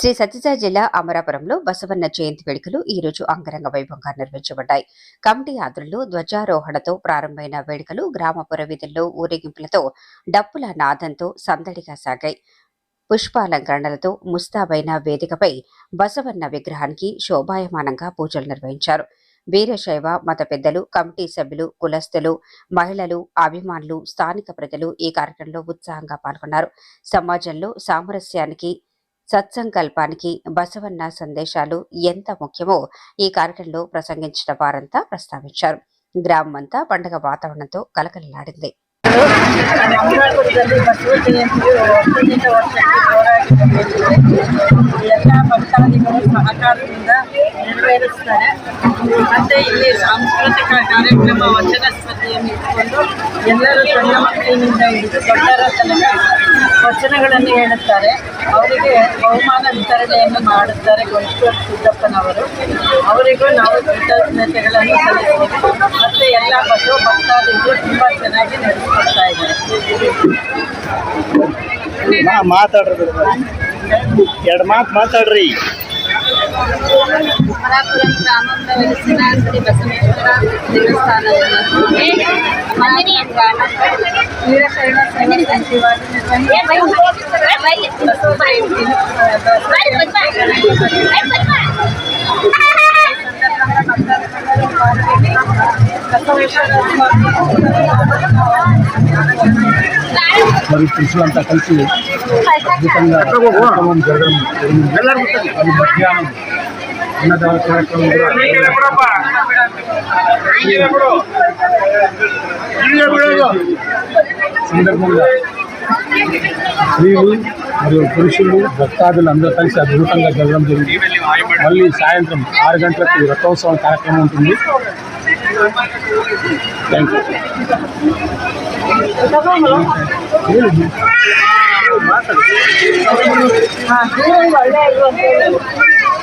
శ్రీ సత్యసాయి జిల్లా అమరాపురంలో బసవన్న జయంతి వేడుకలు ఈ రోజు అంగరంగ వైభవంగా నిర్వహించబడ్డాయి. కమిటీ ఆధ్వర్యంలో ధ్వజారోహణతో ప్రారంభమైన వేడుకలు గ్రామ పురవీధుల్లో ఊరేగింపులతో డప్పుల నాదంతో సందడిగా సాగాయి. పుష్పాలంకరణలతో ముస్తాబైన వేదికపై బసవన్న విగ్రహానికి శోభాయమానంగా పూజలు నిర్వహించారు. వీరశైవ మత పెద్దలు కమిటీ సభ్యులు కులస్తులు మహిళలు అభిమానులు స్థానిక ప్రజలు ఈ కార్యక్రమంలో ఉత్సాహంగా పాల్గొన్నారు. సమాజంలో సామరస్యానికి సత్సంకల్పానికి బసవన్న సందేశాలు ఎంత ముఖ్యమో ఈ కార్యక్రమంలో ప్రసంగించిన వారంతా ప్రస్తావించారు. గ్రామం అంతా పండుగ వాతావరణంతో కలకలలాడింది. ಅಮರಾಪುರದಲ್ಲಿ ಬಸವ ಜಯಂತಿಯು ವರ್ಷಕ್ಕೆ ಹೋರಾಟ ಎಲ್ಲ ಭಕ್ತಾದಿಗಳು ಸಹಕಾರದಿಂದ ನೆರವೇರಿಸ್ತಾರೆ ಮತ್ತೆ ಇಲ್ಲಿ ಸಾಂಸ್ಕೃತಿಕ ಕಾರ್ಯಕ್ರಮ ವಚನ ಸ್ಪರ್ಧೆಯನ್ನು ಇಟ್ಟುಕೊಂಡು ಎಲ್ಲರೂ ಸಣ್ಣ ಮಕ್ಕಳಿನಿಂದ ಹಿಡಿದು ದೊಡ್ಡರ ತನಕ ವಚನಗಳನ್ನು ಹೇಳುತ್ತಾರೆ ಅವರಿಗೆ ಬಹುಮಾನ ವಿತರಣೆಯನ್ನು ಮಾಡುತ್ತಾರೆ ಗೊಂಚೂರು ಸಿದ್ದಪ್ಪನವರು ಅವರಿಗೂ ನಾವು ಕೃತಜ್ಞತೆಗಳನ್ನು ಸಲ್ಲಿಸಬೇಕು. ಎಲ್ಲ ಬಸ್ಸು ಭಕ್ತಾದಿಗಳು ತುಂಬ ಚೆನ್ನಾಗಿ ನಡೆಸ್ಕೊಡ್ತಾ ಇದ್ದಾರೆ ಮಾತಾಡ್ರಿ ಎರಡು ಮಾತು ಮಾತಾಡ್ರಿ ಪರಾಪುರಂ ಗ್ರಾಮದ ವೆಲಿಸಿನ ಶ್ರೀ ಬಸವೇಶ್ವರ ದೇವಸ್ಥಾನವನ್ನು ಮಲ್ಲಿನಿಯ ಗ್ರಾಮ ವೀರಶೈವ ಸೈನಿಕ ಸಂಚಿವಾದ ನಿರ್ವಹಣೆ ಬಸವ మరి పురుషులంతా కలిసి అద్భుతంగా కార్యక్రమం జరగడం జరిగింది. అది మధ్యాహ్నం అన్నదాన కార్యక్రమం సందర్భంగా స్త్రీలు మరియు పురుషులు భక్తాదులు అందరూ కలిసి అద్భుతంగా జరగడం జరిగింది మళ్ళీ సాయంత్రం ఆరు గంటలకు రథోత్సవం కార్యక్రమం ఉంటుంది థ్యాంక్ యూ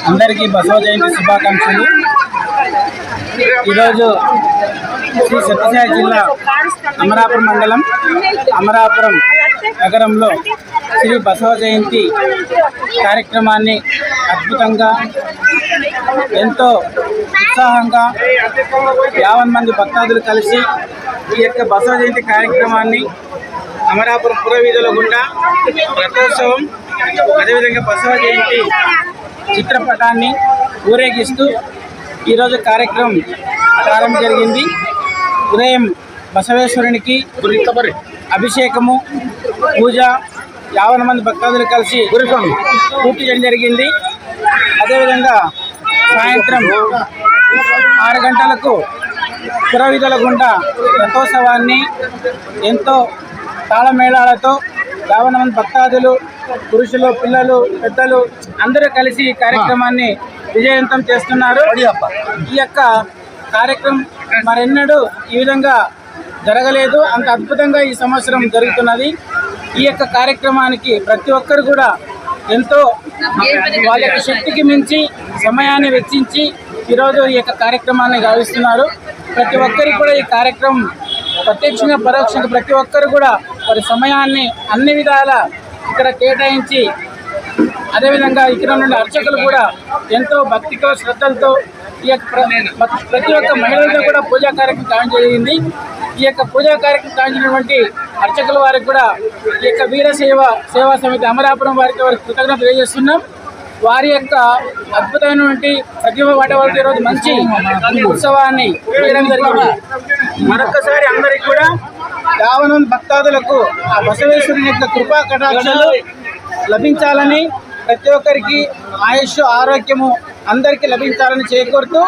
అందరికీ బసవ జయంతి శుభాకాంక్షలు. ఈరోజు శ్రీ సత్యసాయి జిల్లా అమరాపురం మండలం అమరాపురం నగరంలో శ్రీ బసవ జయంతి కార్యక్రమాన్ని అద్భుతంగా ఎంతో ఉత్సాహంగా యావన్ మంది భక్తాదులు కలిసి ఈ యొక్క బసవ జయంతి కార్యక్రమాన్ని అమరాపురం పురవీధుల గుండా రథోత్సవం అదేవిధంగా బసవ జయంతి చిత్రపటాన్ని ఊరేగిస్తూ ఈరోజు కార్యక్రమం ప్రారంభం జరిగింది. ఉదయం బసవేశ్వరునికి అభిషేకము పూజ యావన మంది భక్తాదులు కలిసి పూర్తి చేయడం జరిగింది. అదేవిధంగా సాయంత్రం ఆరు గంటలకు పురవిధుల గుండా రథోత్సవాన్ని ఎంతో తాళమేళాలతో యావన మంది భక్తాదులు పురుషులు పిల్లలు పెద్దలు అందరూ కలిసి ఈ కార్యక్రమాన్ని విజయవంతం చేస్తున్నారు. ఈ యొక్క కార్యక్రమం మరెన్నడూ ఈ విధంగా జరగలేదు. అంత అద్భుతంగా ఈ సంవత్సరం జరుగుతున్నది. ఈ యొక్క కార్యక్రమానికి ప్రతి ఒక్కరు కూడా ఎంతో వాళ్ళ యొక్క శక్తికి మించి సమయాన్ని వెచ్చించి ఈరోజు ఈ యొక్క కార్యక్రమాన్ని గావిస్తున్నారు ప్రతి ఒక్కరికి కూడా ఈ కార్యక్రమం ప్రత్యక్షంగా పరోక్షంగా ప్రతి ఒక్కరు కూడా వారి సమయాన్ని అన్ని విధాల ఇక్కడ కేటాయించి అదేవిధంగా ఇక్కడ నుండి అర్చకులు కూడా ఎంతో భక్తితో శ్రద్ధలతో ఈ యొక్క ప్రతి ఒక్క మహిళలతో కూడా పూజా కార్యక్రమం కావడం జరిగింది. ఈ యొక్క పూజా కార్యక్రమం కావించినటువంటి అర్చకుల వారికి కూడా ఈ యొక్క వీర సేవ సేవా సమితి అమరాపురం వారికి వారికి కృతజ్ఞత తెలియజేస్తున్నాం. వారి యొక్క అద్భుతమైనటువంటి ప్రతిభ వాటి వాళ్ళకి ఈరోజు మంచి ఉత్సవాన్ని చేయడం జరిగింది. మరొకసారి అందరికి కూడా యావనం భక్తాదులకు ఆ బసవేశ్వరుని యొక్క కృపా కటాక్షాలు లభించాలని ప్రతి ఒక్కరికి ఆయుష్ ఆరోగ్యము అందరికీ లభించాలని చేకూరుతూ